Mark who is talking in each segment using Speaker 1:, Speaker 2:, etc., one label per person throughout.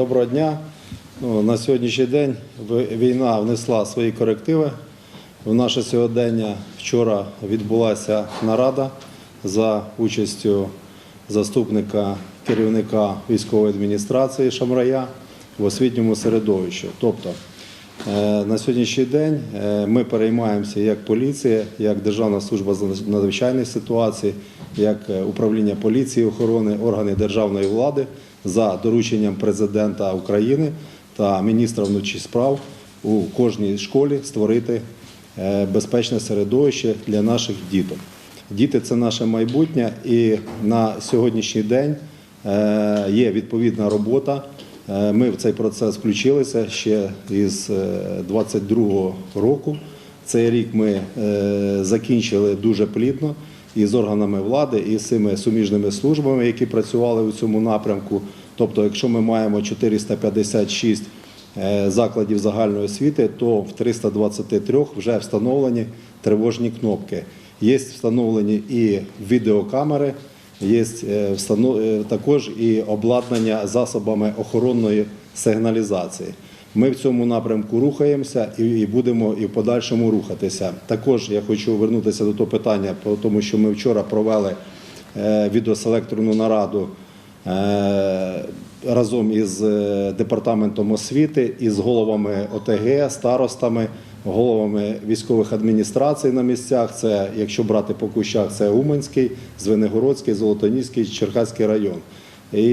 Speaker 1: доброго дня. Ну, на сьогоднішній день війна внесла свої корективи. В наше сьогодення вчора відбулася нарада за участю заступника керівника військової адміністрації Шамрая в освітньому середовищі. Тобто е, на сьогоднішній день е, ми переймаємося як поліція, як Державна служба з надзвичайних ситуацій, як е, управління поліції, охорони, органи державної влади за дорученням президента України та міністра внутрішніх справ у кожній школі створити е, безпечне середовище для наших діток. Діти це наше майбутнє, і на сьогоднішній день е, є відповідна робота. Е, Ми в цей процес включилися ще із 22-го року. Цей рік ми закінчили дуже плідно і з органами влади, і з цими суміжними службами, які працювали у цьому напрямку. Тобто, якщо ми маємо 456 е, закладів загальної освіти, то в 323 вже встановлені тривожні кнопки. Є встановлені і відеокамери, є е, е, також і обладнання засобами охоронної сигналізації. Ми в цьому напрямку рухаємося і будемо і в подальшому рухатися. Також я хочу вернутися до того питання, тому що ми вчора провели е, відеоселекторну нараду е, разом із е, департаментом освіти, із головами ОТГ, старостами, головами військових адміністрацій на місцях. Це, якщо брати по кущах, це Уманський, Звенигородський, Золотоніський, Черкаський район. І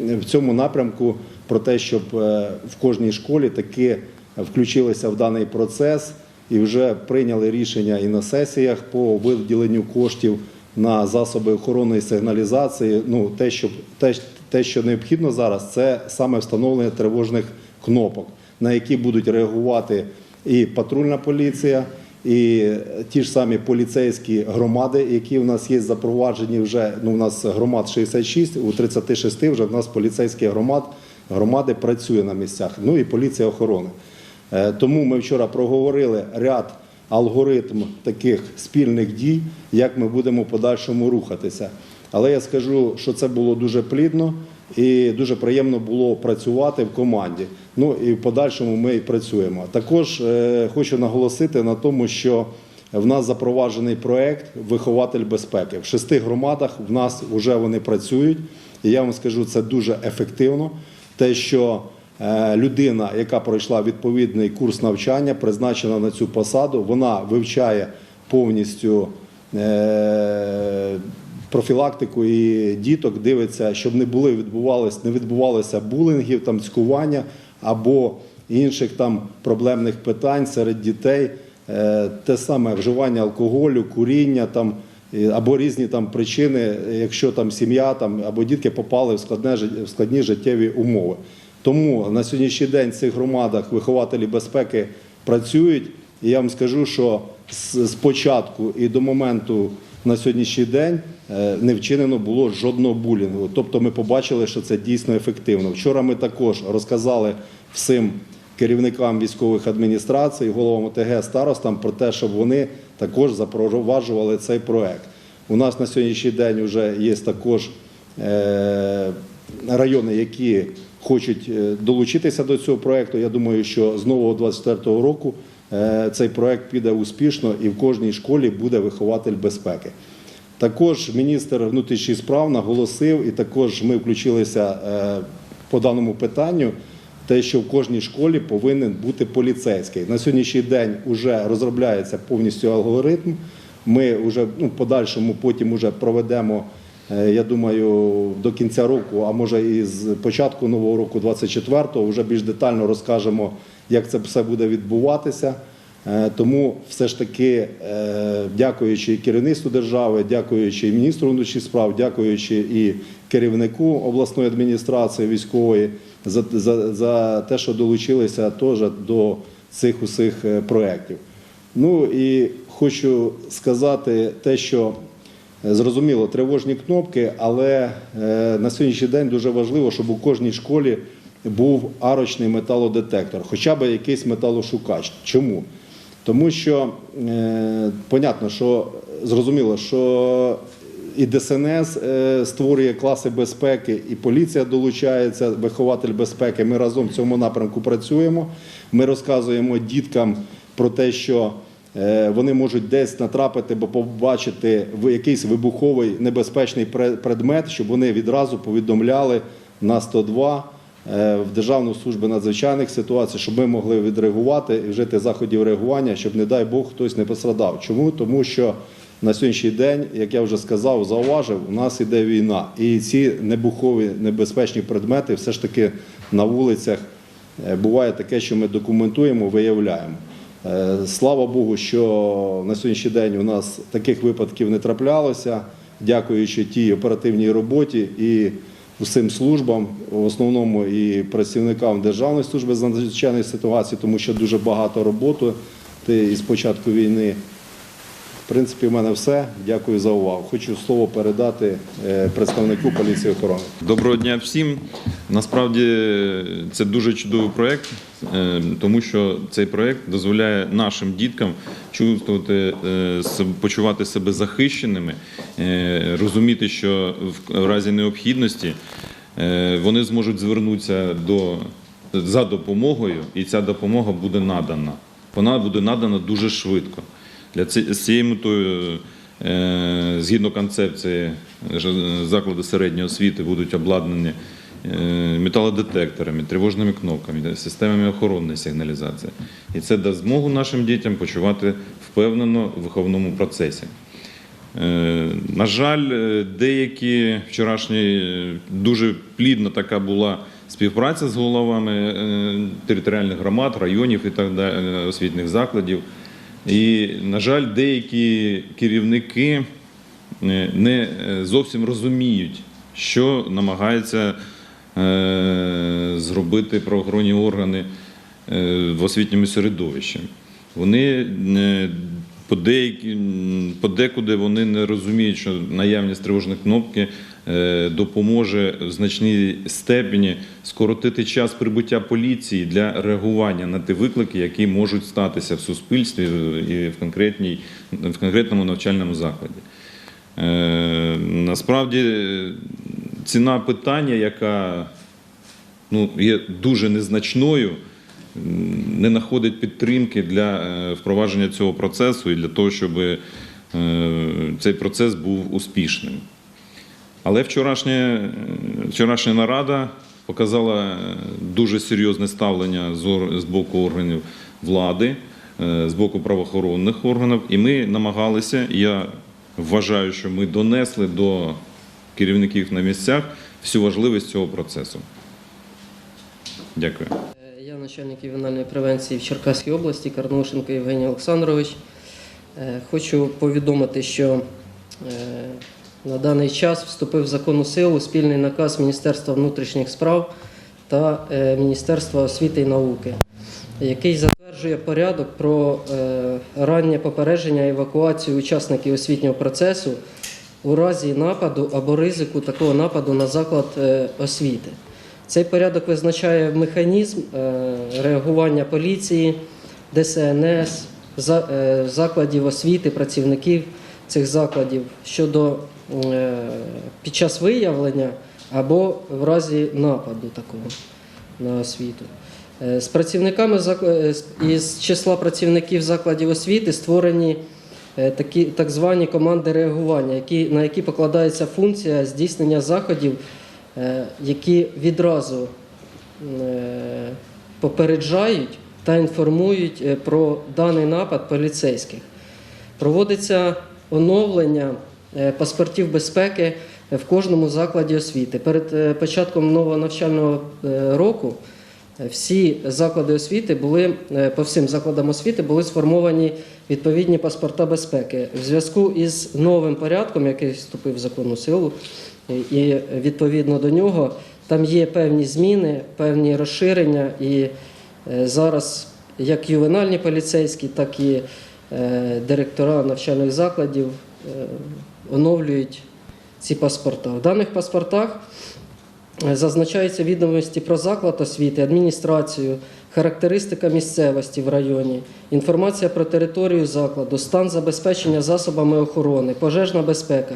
Speaker 1: в цьому напрямку про те, щоб е, в кожній школі таки включилися в даний процес і вже прийняли рішення і на сесіях по виділенню коштів на засоби охоронної сигналізації. Ну, те, що, те, те, що необхідно зараз, це саме встановлення тривожних кнопок, на які будуть реагувати і патрульна поліція, і ті ж самі поліцейські громади, які в нас є запроваджені вже. Ну, у нас громад 66, у 36 вже в нас поліцейські громад, громади працює на місцях. Ну і поліція охорони. Е, Тому ми вчора проговорили ряд алгоритм таких спільних дій, як ми будемо в подальшому рухатися. Але я скажу, що це було дуже плідно і дуже приємно було працювати в команді. Ну і в подальшому ми і працюємо. Також е, хочу наголосити на тому, що в нас запроваджений проект Вихователь безпеки. В шести громадах в нас вже вони працюють. І я вам скажу, це дуже ефективно. Те, що е, людина, яка пройшла відповідний курс навчання, призначена на цю посаду, вона вивчає повністю е, профілактику і діток, дивиться, щоб не були відбувалися, не відбувалося булінгів, там цькування або інших там проблемних питань серед дітей. Е, Те саме вживання алкоголю, куріння там. Або різні там причини, якщо там сім'я там або дітки попали в складне в складні життєві умови. Тому на сьогоднішній день в цих громадах вихователі безпеки працюють. І я вам скажу, що з початку і до моменту на сьогоднішній день е, не вчинено було жодного булінгу. Тобто ми побачили, що це дійсно ефективно. Вчора ми також розказали всім керівникам військових адміністрацій, головам ОТГ, старостам про те, щоб вони також запроваджували цей проект. У нас на сьогоднішній день вже є також е, райони, які хочуть е, долучитися до цього проекту. Я думаю, що з нового 24-го року е, цей проект піде успішно і в кожній школі буде вихователь безпеки. Також міністр внутрішніх справ наголосив, і також ми включилися по даному питанню. Те, що в кожній школі повинен бути поліцейський. На сьогоднішній день вже розробляється повністю алгоритм. Ми вже ну, подальшому потім вже проведемо, е, я думаю, до кінця року, а може і з початку нового року, 24-го, вже більш детально розкажемо, як це все буде відбуватися. Е, Тому все ж таки, е, дякуючи керівництву держави, дякуючи міністру внутрішніх справ, дякуючи і керівнику обласної адміністрації військової за, за, за те, що долучилися теж до цих усіх е, проєктів. Ну і хочу сказати те, що е, зрозуміло, тривожні кнопки, але е, на сьогоднішній день дуже важливо, щоб у кожній школі був арочний металодетектор, хоча б якийсь металошукач. Чому? Тому що е, понятно, що зрозуміло, що і ДСНС е, створює класи безпеки, і поліція долучається, вихователь безпеки. Ми разом в цьому напрямку працюємо. Ми розказуємо діткам про те, що е, вони можуть десь натрапити, бо побачити якийсь вибуховий небезпечний пре- предмет, щоб вони відразу повідомляли на 102 е, в Державну службу надзвичайних ситуацій, щоб ми могли відреагувати і вжити заходів реагування, щоб, не дай Бог, хтось не пострадав. Чому? Тому що на сьогоднішній день, як я вже сказав, зауважив, у нас іде війна. І ці небухові небезпечні предмети все ж таки на вулицях е, буває таке, що ми документуємо, виявляємо. Е, Слава Богу, що на сьогоднішній день у нас таких випадків не траплялося, дякуючи тій оперативній роботі і усім службам, в основному і працівникам Державної служби з надзвичайних ситуацій, тому що дуже багато роботи ти із початку війни. В принципі, в мене все. Дякую за увагу. Хочу слово передати е, представнику поліції охорони.
Speaker 2: Доброго дня всім. Насправді це дуже чудовий проєкт, е, тому що цей проєкт дозволяє нашим діткам чувствувати, е, почувати себе захищеними, розуміти, що в- разі необхідності вони зможуть звернутися до, за допомогою, і ця допомога буде надана. Вона буде надана дуже швидко. Для ці- з метою, е, згідно концепції, заклади середньої освіти будуть обладнані е, металодетекторами, тривожними кнопками, системами охоронної сигналізації. І це дасть змогу нашим дітям почувати впевнено в виховному процесі. Е, На жаль, деякі вчорашні дуже плідна така була співпраця з головами територіальних громад, районів і так далі, освітніх закладів. І, на жаль, деякі керівники е, не е, зовсім розуміють, що намагаються е, зробити правоохоронні органи в освітньому середовищі. Вони подекуди вони не розуміють, що наявність тривожної кнопки допоможе в значній степені скоротити час прибуття поліції для реагування на ті виклики, які можуть статися в суспільстві і в, в конкретному навчальному закладі. Е, Насправді е, ціна питання, яка ну, є дуже незначною, не знаходить підтримки для е, впровадження цього процесу і для того, щоб е, цей процес був успішним. Але вчорашня, вчорашня нарада показала е, дуже серйозне ставлення з боку органів влади, е, з боку правоохоронних органів, і ми намагалися, я вважаю, що ми донесли до керівників на місцях всю важливість цього процесу. Дякую.
Speaker 3: Е, Я начальник ювенальної превенції в Черкаській області, Карнушенко Євгеній Олександрович. Хочу повідомити, що на даний час вступив в законну силу спільний наказ Міністерства внутрішніх справ та е, Міністерства освіти і науки, який затверджує порядок про е, раннє попередження і евакуацію учасників освітнього процесу у разі нападу або ризику такого нападу на заклад е, освіти. Цей порядок визначає механізм реагування поліції, ДСНС, за- закладів освіти, працівників цих закладів щодо під час виявлення або в разі нападу такого на освіту. Е, З працівниками е, із числа працівників закладів освіти створені е, такі так звані команди реагування, які, на які покладається функція здійснення заходів, е, які відразу е, попереджають та інформують е, про даний напад поліцейських. Проводиться оновлення е, паспортів безпеки в кожному закладі освіти. Перед е, початком нового навчального е, року е, всі заклади освіти були е, по всім закладам освіти були сформовані відповідні паспорта безпеки. В зв'язку із новим порядком, який вступив в законну силу, і- відповідно до нього там є певні зміни, певні розширення, і е, зараз як ювенальні поліцейські, так і е, директора навчальних закладів е, оновлюють ці паспорта. В даних паспортах е, зазначаються відомості про заклад освіти, адміністрацію, характеристика місцевості в районі, інформація про територію закладу, стан забезпечення засобами охорони, пожежна безпека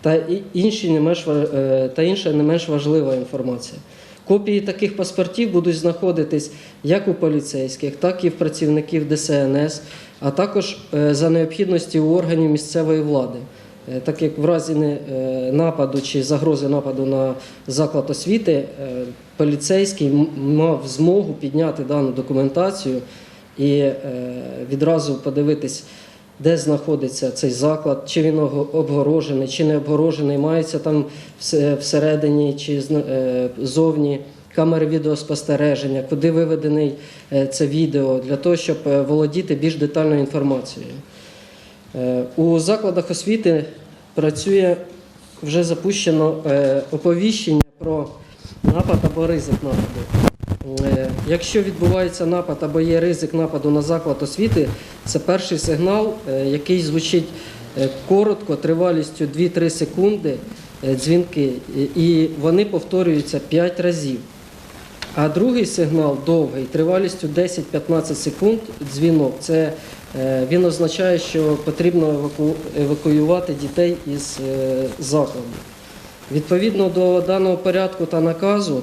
Speaker 3: та, інші не менш, е, та інша не менш важлива інформація. Копії таких паспортів будуть знаходитись як у поліцейських, так і в працівників ДСНС, а також е, за необхідності у органів місцевої влади. Е, Так як в разі е, нападу чи загрози нападу на заклад освіти, е, поліцейський мав змогу підняти дану документацію і відразу подивитись, де знаходиться цей заклад, чи він обгорожений, чи не обгорожений, маються там всередині чи зовні камери відеоспостереження, куди виведений це відео, для того, щоб володіти більш детальною інформацією. Е, У закладах освіти працює вже запущено е, оповіщення про напад або ризик нападу. Е, Якщо відбувається напад або є ризик нападу на заклад освіти, це перший сигнал, який звучить коротко, тривалістю 2-3 секунди дзвінки, і вони повторюються 5 разів. А другий сигнал довгий, тривалістю 10-15 секунд дзвінок. Це е, він означає, що потрібно евакуювати дітей із е, закладу. Відповідно до даного порядку та наказу,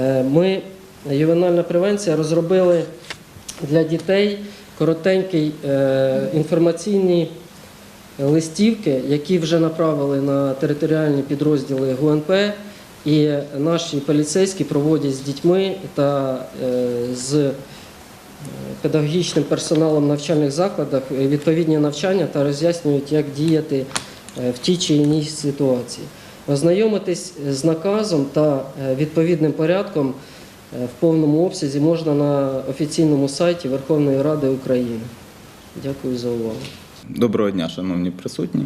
Speaker 3: е, ми, ювенальна превенція, розробили для дітей коротенький е, інформаційні листівки, які вже направили на територіальні підрозділи ГУНП, і наші поліцейські проводять з дітьми та з е, педагогічним персоналом навчальних закладах відповідні навчання та роз'яснюють, як діяти е, в тій чи іншій ситуації. Ознайомитись з наказом та е, відповідним порядком е, в повному обсязі можна на офіційному сайті Верховної Ради України. Дякую за увагу.
Speaker 4: Доброго дня, шановні присутні.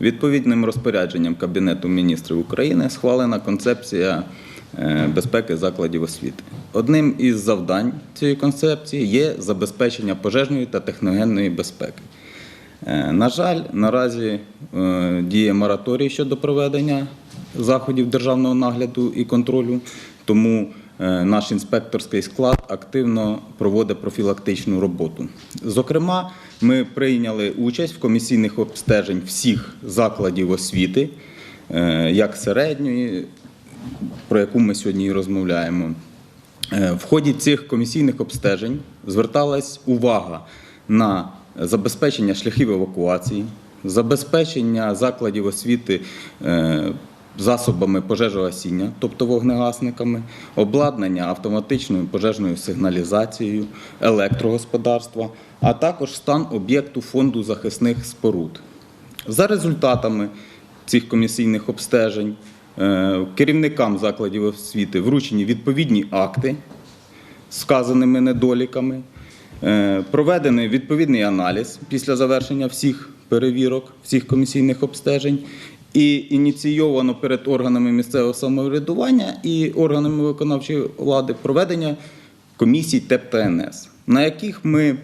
Speaker 4: Відповідним розпорядженням Кабінету міністрів України схвалена концепція е, безпеки закладів освіти. Одним із завдань цієї концепції є забезпечення пожежної та техногенної безпеки. Е, На жаль, наразі е, діє мораторій щодо проведення заходів державного нагляду і контролю, тому наш інспекторський склад активно проводить профілактичну роботу. Зокрема, ми прийняли участь в комісійних обстежень всіх закладів освіти, е, як середньої, про яку ми сьогодні розмовляємо. Е, В ході цих комісійних обстежень зверталась увага на забезпечення шляхів евакуації, забезпечення закладів освіти е, засобами пожежогасіння, тобто вогнегасниками, обладнання автоматичною пожежною сигналізацією, електрогосподарства, а також стан об'єкту фонду захисних споруд. За результатами цих комісійних обстежень е, керівникам закладів освіти вручені відповідні акти з вказаними недоліками, е, проведений відповідний аналіз після завершення всіх перевірок, всіх комісійних обстежень. І ініційовано перед органами місцевого самоврядування і органами виконавчої влади проведення комісій ТЕП та НС, на яких ми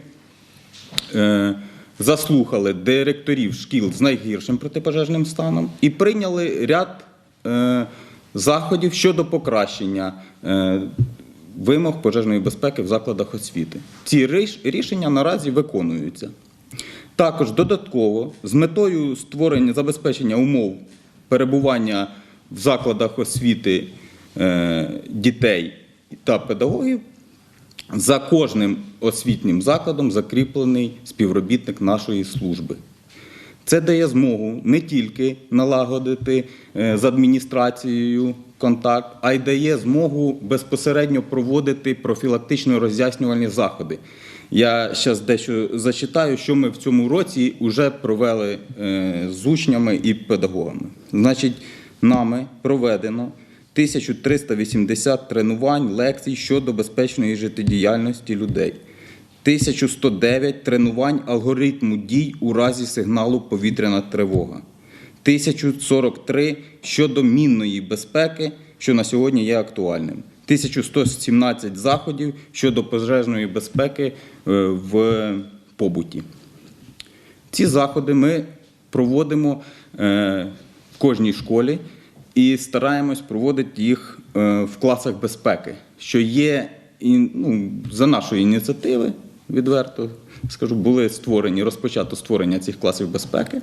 Speaker 4: заслухали директорів шкіл з найгіршим протипожежним станом і прийняли ряд е, заходів щодо покращення е, вимог пожежної безпеки в закладах освіти. Ці рішення наразі виконуються. Також додатково з метою створення забезпечення умов перебування в закладах освіти е, дітей та педагогів за кожним освітнім закладом закріплений співробітник нашої служби. Це дає змогу не тільки налагодити е, з адміністрацією контакт, а й дає змогу безпосередньо проводити профілактично роз'яснювальні заходи. Я зараз дещо зачитаю, що ми в цьому році вже провели е, з учнями і педагогами. Значить, нами проведено 1380 тренувань, лекцій щодо безпечної життєдіяльності людей. 1109 тренувань алгоритму дій у разі сигналу повітряна тривога. 1043 щодо мінної безпеки, що на сьогодні є актуальним. 1117 заходів щодо пожежної безпеки е, в побуті. Ці заходи ми проводимо е, в кожній школі і стараємось проводити їх е, в класах безпеки, що є ну, за нашої ініціативи, відверто скажу, були створені, розпочато створення цих класів безпеки.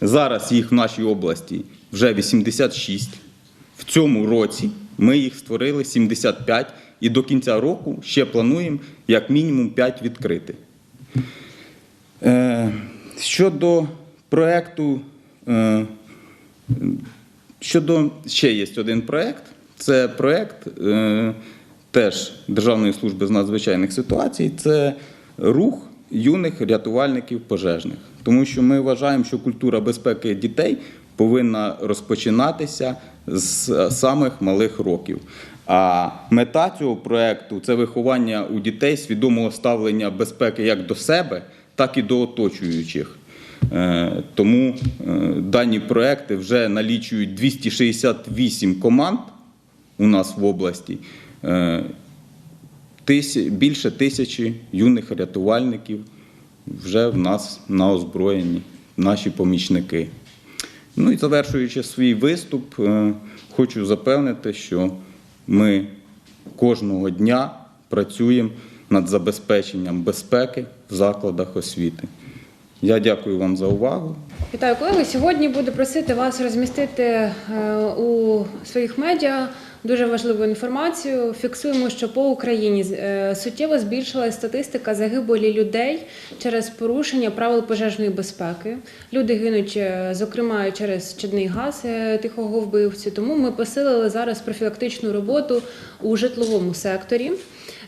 Speaker 4: Зараз їх в нашій області вже 86. В цьому році ми їх створили 75 і до кінця року ще плануємо як мінімум 5 відкрити. Е, щодо проєкту, е, щодо ще є один проєкт. Це проєкт е, теж Державної служби з надзвичайних ситуацій. Це рух юних рятувальників пожежних. Тому що ми вважаємо, що культура безпеки дітей повинна розпочинатися з самих малих років. А мета цього проєкту це виховання у дітей свідомого ставлення безпеки як до себе, так і до оточуючих. Е, Тому е, дані проекти вже налічують 268 команд у нас в області, Е, більше тисячі юних рятувальників вже в нас на озброєнні, наші помічники. Ну і завершуючи свій виступ, хочу запевнити, що ми кожного дня працюємо над забезпеченням безпеки в закладах освіти. Я дякую вам за увагу.
Speaker 5: Вітаю, колеги. Сьогодні буду просити вас розмістити е, у своїх медіа дуже важливу інформацію. Фіксуємо, що по Україні е, суттєво збільшилася статистика загибелі людей через порушення правил пожежної безпеки. Люди гинуть, е, зокрема, через чадний газ тихого вбивцю. Тому ми посилили зараз профілактичну роботу у житловому секторі.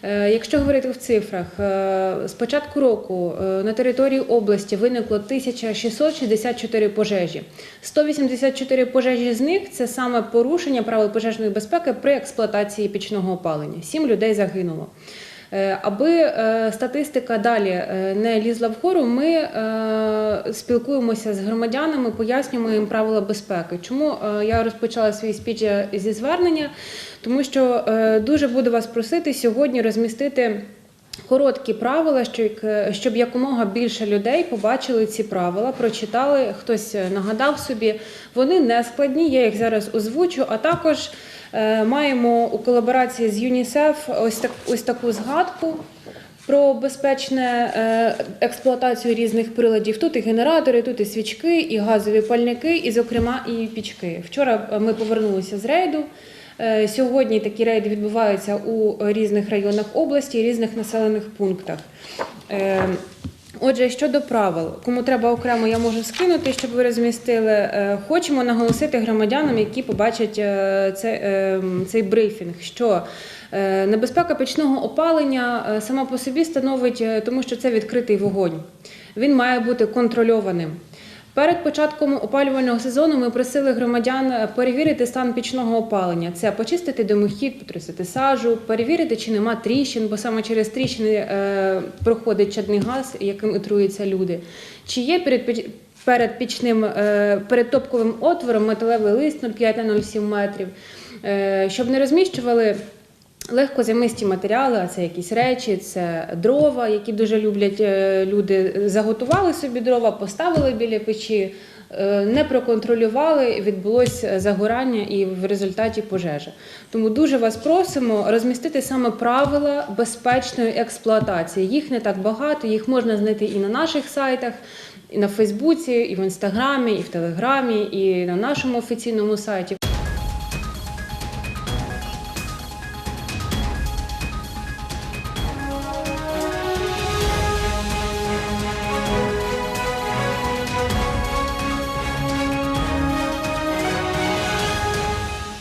Speaker 5: Е, Якщо говорити в цифрах, е, з початку року е, на території області виникло 1664 пожежі. 184 пожежі з них це саме порушення правил пожежної безпеки при експлуатації пічного опалення. Сім людей загинуло. Е, Аби е, статистика далі е, не лізла вгору, ми спілкуємося з громадянами, пояснюємо їм правила безпеки. Чому я розпочала свій спіч зі звернення? Тому що дуже буду вас просити сьогодні розмістити. Короткі правила, щоб якомога більше людей побачили ці правила, прочитали, хтось е, нагадав собі. Вони не складні, я їх зараз озвучу. А також е, маємо у колаборації з ЮНІСЕФ ось так ось таку згадку. Про безпечне е, експлуатацію різних приладів. Тут і генератори, тут і свічки, і газові пальники, і, зокрема, і пічки. Вчора е, ми повернулися з рейду. Е, Сьогодні такі рейди відбуваються у різних районах області, різних населених пунктах. Е, Отже, щодо правил, кому треба окремо, я можу скинути, щоб ви розмістили. Е, Хочемо наголосити громадянам, які побачать це, е, цей брифінг, що небезпека пічного опалення сама по собі становить, тому що це відкритий вогонь. Він має бути контрольованим. Перед початком опалювального сезону ми просили громадян е, перевірити стан пічного опалення. Це почистити димохід, потрусити сажу, перевірити, чи нема тріщин, бо саме через тріщини е, проходить чадний газ, яким отруються люди. Чи є перед перед пічним е, перед топковим отвором металевий лист 0,5 на 0,7 метрів, щоб не розміщували Легкозаймисті матеріали, а це якісь речі, це дрова, які дуже люблять е, люди. Заготували собі дрова, поставили біля печі, е, не проконтролювали, відбулося загорання і в результаті пожежа. Тому дуже вас просимо розмістити саме правила безпечної експлуатації. Їх не так багато, їх можна знайти і на наших сайтах, і на Фейсбуці, і в інстаграмі, і в Телеграмі, і на нашому офіційному сайті.